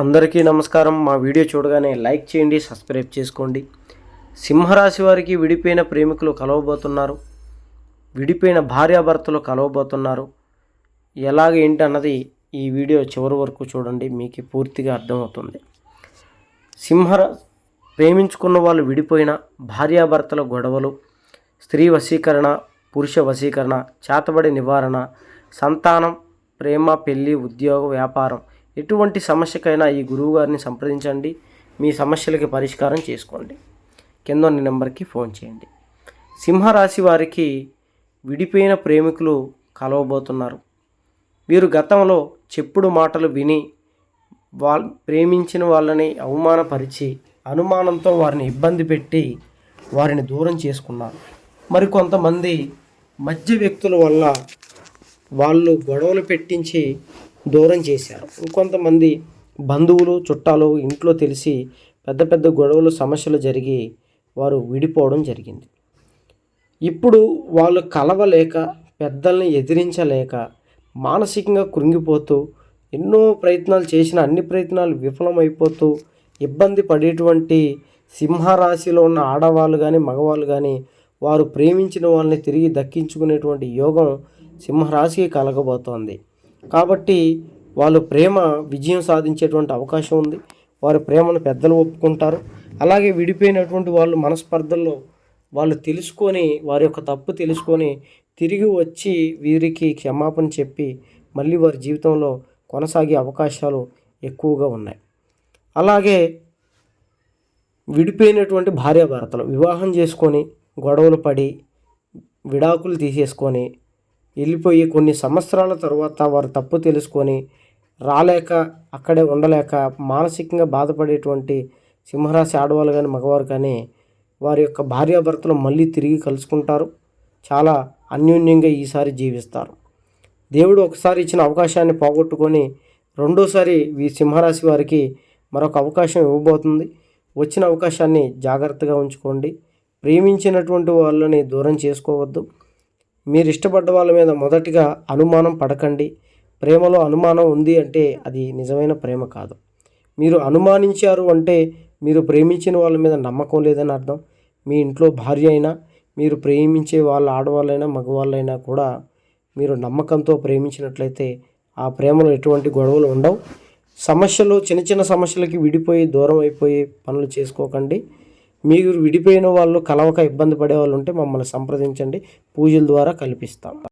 అందరికీ నమస్కారం. మా వీడియో చూడగానే లైక్ చేయండి సబ్స్క్రైబ్ చేసుకోండి. సింహరాశి వారికి విడిపోయిన ప్రేమికులు కలవబోతున్నారు. విడిపోయిన భార్యాభర్తలు కలవబోతున్నారు. ఎలాగ ఏంటి అన్నది ఈ వీడియో చివరి వరకు చూడండి మీకు పూర్తిగా అర్థమవుతుంది. సింహర ప్రేమించుకున్న వాళ్ళు విడిపోయిన భార్యాభర్తల గొడవలు స్త్రీ వశీకరణ పురుష వశీకరణ చేతబడి నివారణ సంతానం ప్రేమ పెళ్ళి ఉద్యోగ వ్యాపారం ఎటువంటి సమస్యకైనా ఈ గురువు గారిని సంప్రదించండి. మీ సమస్యలకి పరిష్కారం చేసుకోండి. కింద ఉన్న నెంబర్కి ఫోన్ చేయండి. సింహరాశి వారికి విడిపోయిన ప్రేమికులు కలవబోతున్నారు. వీరు గతంలో చెప్పుడు మాటలు విని వాళ్ళ ప్రేమించిన వాళ్ళని అవమానపరిచి అనుమానంతో వారిని ఇబ్బంది పెట్టి వారిని దూరం చేసుకున్నారు. మరికొంతమంది మధ్య వ్యక్తుల వల్ల వాళ్ళు గొడవలు పెట్టించి దూరం చేశారు. ఇంకొంతమంది బంధువులు చుట్టాలు ఇంట్లో తెలిసి పెద్ద పెద్ద గొడవలు సమస్యలు జరిగి వారు విడిపోవడం జరిగింది. ఇప్పుడు వాళ్ళు కలవలేక పెద్దల్ని ఎదిరించలేక మానసికంగా కృంగిపోతూ ఎన్నో ప్రయత్నాలు చేసిన అన్ని ప్రయత్నాలు విఫలమైపోతూ ఇబ్బంది పడేటువంటి సింహరాశిలో ఉన్న ఆడవాళ్ళు కానీ మగవాళ్ళు కానీ వారు ప్రేమించిన వాళ్ళని తిరిగి దక్కించుకునేటువంటి యోగం సింహరాశికి కలగబోతోంది. కాబట్టి వాళ్ళు ప్రేమ విజయం సాధించేటువంటి అవకాశం ఉంది. వారి ప్రేమను పెద్దలు ఒప్పుకుంటారు. అలాగే విడిపోయినటువంటి వాళ్ళు మనస్పర్ధల్లో వాళ్ళు తెలుసుకొని వారి యొక్క తప్పు తెలుసుకొని తిరిగి వచ్చి వీరికి క్షమాపణ చెప్పి మళ్ళీ వారి జీవితంలో కొనసాగే అవకాశాలు ఎక్కువగా ఉన్నాయి. అలాగే విడిపోయినటువంటి భార్యాభర్తలు వివాహం చేసుకొని గొడవలు పడి విడాకులు తీసేసుకొని వెళ్ళిపోయి కొన్ని సంవత్సరాల తర్వాత వారు తప్పు తెలుసుకొని రాలేక అక్కడే ఉండలేక మానసికంగా బాధపడేటువంటి సింహరాశి ఆడవాళ్ళు కానీ మగవారు కానీ వారి యొక్క భార్యాభర్తలు మళ్ళీ తిరిగి కలుసుకుంటారు. చాలా అన్యోన్యంగా ఈసారి జీవిస్తారు. దేవుడు ఒకసారి ఇచ్చిన అవకాశాన్ని పోగొట్టుకొని రెండోసారి ఈ సింహరాశి వారికి మరొక అవకాశం ఇవ్వబోతుంది. వచ్చిన అవకాశాన్ని జాగ్రత్తగా ఉంచుకోండి. ప్రేమించినటువంటి వాళ్ళని దూరం చేసుకోవద్దు. మీరు ఇష్టపడ్డ వాళ్ళ మీద మొదటిగా అనుమానం పడకండి. ప్రేమలో అనుమానం ఉంది అంటే అది నిజమైన ప్రేమ కాదు. మీరు అనుమానించారు అంటే మీరు ప్రేమించిన వాళ్ళ మీద నమ్మకం లేదని అర్థం. మీ ఇంట్లో భార్య అయినా మీరు ప్రేమించే వాళ్ళ ఆడవాళ్ళైనా మగవాళ్ళైనా కూడా మీరు నమ్మకంతో ప్రేమించినట్లయితే ఆ ప్రేమలో ఎటువంటి గొడవలు ఉండవు. సమస్యలు చిన్న చిన్న సమస్యలకి విడిపోయి దూరం అయిపోయి పనులు చేసుకోకండి. మీరు విడిపోయిన వాళ్ళు కలవక ఇబ్బంది పడే వాళ్ళు ఉంటే మమ్మల్ని సంప్రదించండి. పూజల ద్వారా కల్పిస్తాం.